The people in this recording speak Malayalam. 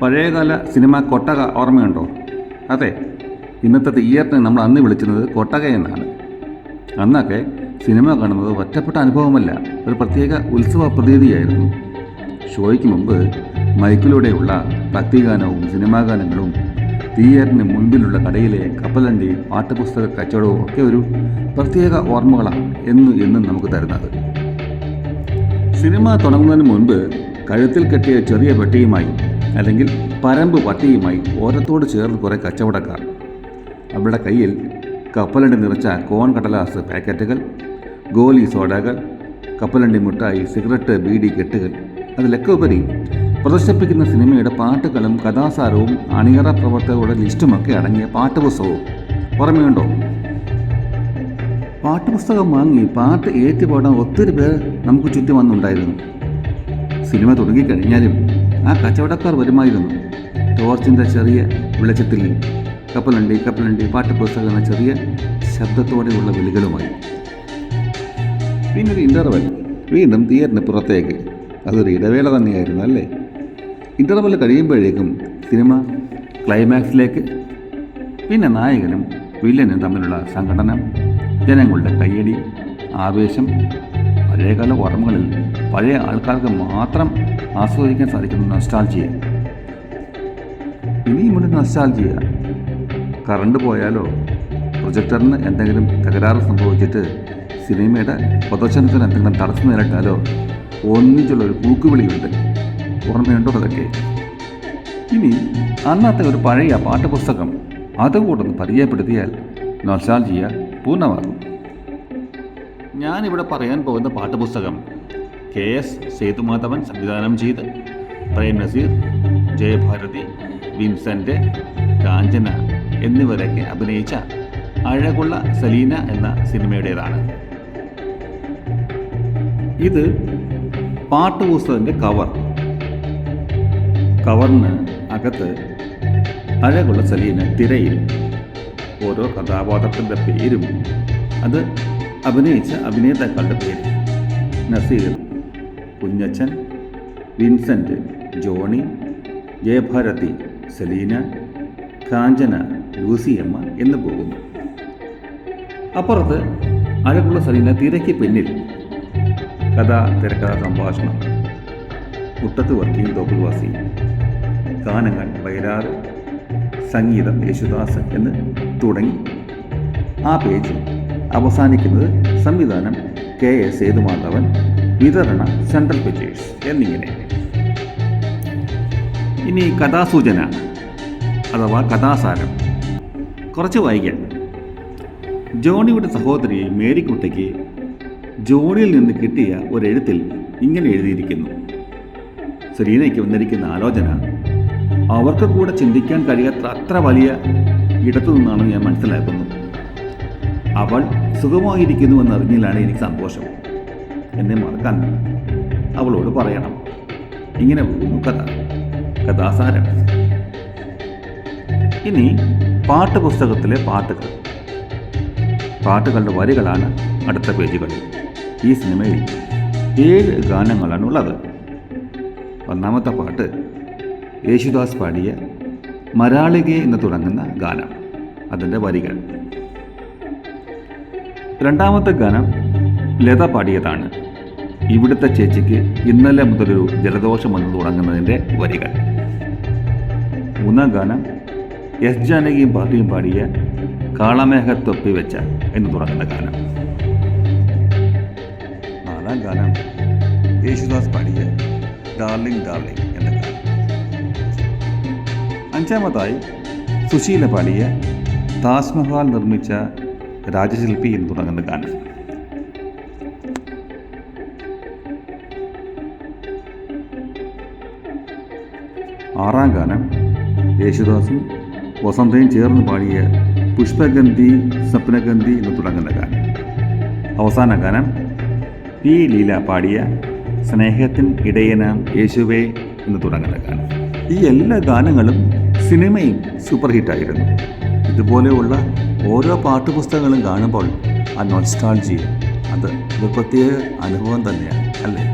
പഴയകാല സിനിമ കൊട്ടക ഓർമ്മയുണ്ടോ? അതെ. ഇന്നത്തെ തിയേറ്ററിനെ നമ്മൾ അന്ന് വിളിച്ചിരുന്നത് കൊട്ടക എന്നാണ്. അന്നൊക്കെ സിനിമ കാണുന്നത് ഒറ്റപ്പെട്ട അനുഭവമല്ല ഒരു പ്രത്യേക ഉത്സവ പ്രതീതിയായിരുന്നു. ഷോയ്ക്ക് മുമ്പ് മൈക്കിലൂടെയുള്ള ഭക്തിഗാനവും സിനിമാ ഗാനങ്ങളും തിയേറ്ററിന് മുൻപിലുള്ള കടയിലെ കപ്പലണ്ടി പാട്ടുപുസ്തക കച്ചവടവും ഒക്കെ ഒരു പ്രത്യേക ഓർമ്മകളാണ് എന്നും എന്നും നമുക്ക് തരുന്നത്. സിനിമ തുടങ്ങുന്നതിന് മുൻപ് കഴുത്തിൽ കെട്ടിയ ചെറിയ പെട്ടിയുമായി അല്ലെങ്കിൽ പരമ്പ് പട്ടിയുമായി ഓരത്തോട് ചേർന്ന് കുറേ കച്ചവടക്കാർ. അവരുടെ കയ്യിൽ കപ്പലണ്ടി നിറച്ച കോൺ കടലാസ് പാക്കറ്റുകൾ ഗോലി സോഡകൾ കപ്പലണ്ടി മുട്ടായി സിഗരറ്റ് ബീഡി കെട്ടുകൾ. അതിലൊക്കെ ഉപരി പ്രദർശിപ്പിക്കുന്ന സിനിമയുടെ പാട്ടുകളും കഥാസാരവും അണിയറ പ്രവർത്തകരുടെ ലിസ്റ്റുമൊക്കെ അടങ്ങിയ പാട്ടുപുസ്തകവും. ഓർമ്മയുണ്ടോ പാട്ടുപുസ്തകം വാങ്ങി പാട്ട് ഏറ്റുപാടാൻ ഒത്തിരി പേർ നമുക്ക് ചുറ്റും വന്നുണ്ടായിരുന്നു. സിനിമ തുടങ്ങിക്കഴിഞ്ഞാലും ആ കച്ചവടക്കാർ വരുമായിരുന്നു. ടോർച്ചിന്റെ ചെറിയ വെളിച്ചത്തിൽ കപ്പലണ്ടി കപ്പലണ്ടി പാട്ടുപുസ്തകം എന്ന ചെറിയ ശബ്ദത്തോടെയുള്ള വിളികളുമായി. പിന്നൊരു ഇന്റർവൽ വീണ്ടും തിയേറ്ററിന് പുറത്തേക്ക്. അതൊരു ഇടവേള തന്നെയായിരുന്നു അല്ലേ? ഇന്റർവൽ കഴിയുമ്പോഴേക്കും സിനിമ ക്ലൈമാക്സിലേക്ക് പിന്നെ നായകനും വില്ലനും തമ്മിലുള്ള സംഘടന ജനങ്ങളുടെ കയ്യടി ആവേശം പഴയകാല ഓർമ്മകളിൽ പഴയ ആൾക്കാർക്ക് മാത്രം ആസ്വദിക്കാൻ സാധിക്കുന്ന നൊസ്റ്റാൾജിയ ഒരു നൊസ്റ്റാൾജിയ കറണ്ട് പോയാലോ? പ്രൊജക്ടറിന് എന്തെങ്കിലും തകരാറ് സംഭവിച്ചിട്ട് സിനിമയുടെ പ്രദർശനത്തിന് എന്തെങ്കിലും തടസ്സം നേരിട്ടാലോ? ഒന്നിച്ചുള്ള ഒരു കൂക്കുവിളിയുണ്ട്. ഓർമ്മയുണ്ടോ അതൊക്കെ? ഇനി അന്നത്തെ ഒരു പഴയ പാഠപുസ്തകം അതുകൂടൊന്ന് പരിചയപ്പെടുത്തിയാൽ നൊസ്റ്റാൾജിയ പൂർണമാകും. ഞാനിവിടെ പറയാൻ പോകുന്ന പാഠപുസ്തകം കെ എസ് സേതുമാധവൻ സംവിധാനം ചെയ്ത് പ്രേം നസീർ ജയഭാരതി വിൻസെന്റ് കാഞ്ചന എന്നിവരൊക്കെ അഭിനയിച്ച അഴകുള്ള സലീന എന്ന സിനിമയുടേതാണ്. ഇത് പാട്ടുപുസ്തകത്തിന്റെ കവർ കവറിന് അകത്ത് അഴകുള്ള സലീന തിരയിൽ ഓരോ കഥാപാത്രത്തിന്റെ പേരും അത് അഭിനയിച്ച അഭിനേതാക്കളുടെ പേര് നസീർ കുഞ്ഞച്ചൻ വിൻസെന്റ് ജോണി ജയഭാരതി സലീന കാഞ്ചന ലൂസിയമ്മ എന്ന് പോകുന്നു. അപ്പുറത്ത് അഴകുള്ള സലീന തിരക്ക് പിന്നിൽ. കഥ തിരക്കഥ സംഭാഷണം. മുട്ടത്ത് വർക്കിയും തോപ്പിൽവാസി ഗാനങ്ങൾ വയലാറ് സംഗീതം യേശുദാസ് എന്ന് തുടങ്ങി. ആ പേജ് അവസാനിക്കുന്നത് സംവിധാനം കെ എസ് സേതുമാധവൻ വിതരണ സെൻട്രൽ പിക്ചേഴ്സ് എന്നിങ്ങനെ. ഇനി കഥാസൂചന അഥവാ കഥാസാരം. കുറച്ച് വായിക്കാം. ജോണിയുടെ സഹോദരി മേരിക്കുട്ടയ്ക്ക് ജോണിയിൽ നിന്ന് കിട്ടിയ ഒരെഴുത്തിൽ ഇങ്ങനെ എഴുതിയിരിക്കുന്നു. സെലീനയ്ക്ക് വന്നിരിക്കുന്ന ആലോചന അവർക്ക് കൂടെ ചിന്തിക്കാൻ കഴിയാത്ത അത്ര വലിയ ഇടത്തു നിന്നാണ് ഞാൻ മനസ്സിലാക്കുന്നത് അവൾ സുഖമായിരിക്കുന്നു എന്നറിഞ്ഞില്ലാണ് എനിക്ക് സന്തോഷം. എന്നെ മറക്കാൻ അവളോട് പറയണം. ഇങ്ങനെ പോകുന്നു കഥ. കഥാസാരം. ഇനി പാട്ട് പുസ്തകത്തിലെ പാട്ടുകൾ. പാട്ടുകളുടെ വരികളാണ് അടുത്ത പേജുകൾ ഈ സിനിമയിൽ ഏഴ് ഗാനങ്ങളാണ് ഉള്ളത് ഒന്നാമത്തെ പാട്ട് യേശുദാസ് പാടിയ മരാളികെ എന്ന് തുടങ്ങുന്ന ഗാനം. അതിന്റെ വരികൾ. രണ്ടാമത്തെ ഗാനം ലത പാടിയതാണ്. ഇവിടുത്തെ ചേച്ചിക്ക് ഇന്നലെ മുതലൊരു ജലദോഷം വന്ന് തുടങ്ങുന്നതിന്റെ വരികൾ. മൂന്നാം ഗാനം എസ് ജാനകിയും പാർട്ടിയും പാടിയ കാളമേഘ തൊപ്പി വെച്ച എന്ന് തുടങ്ങുന്ന ഗാനം. നാലാം ഗാനം യേശുദാസ് പാടിയ ഡാർലിംഗ് ഡാർലിംഗ് എന്ന ഗാനം. അഞ്ചാമതായി സുശീല പാടിയ താജ്മഹൽ നിർമ്മിച്ച രാജശില്പി എന്ന് തുടങ്ങുന്ന ഗാനം. ആറാം ഗാനം യേശുദാസും വസന്തയും ചേർന്ന് പാടിയ പുഷ്പഗന്ധി സ്വപ്നഗന്ധി എന്ന് തുടങ്ങുന്ന ഗാനം. അവസാന ഗാനം പി ലീല പാടിയ സ്നേഹത്തിൻ ഇടയനാം യേശുവേ എന്ന് തുടങ്ങുന്ന ഗാനം. ഈ എല്ലാ ഗാനങ്ങളും സിനിമയും സൂപ്പർ ഹിറ്റായിരുന്നു. ഇതുപോലെയുള്ള ഓരോ പാട്ടുപുസ്തകങ്ങളും കാണുമ്പോൾ ആ നൊസ്റ്റാൾജി അത് ഒരു പ്രത്യേക അനുഭവം തന്നെയാണ് അല്ലേ?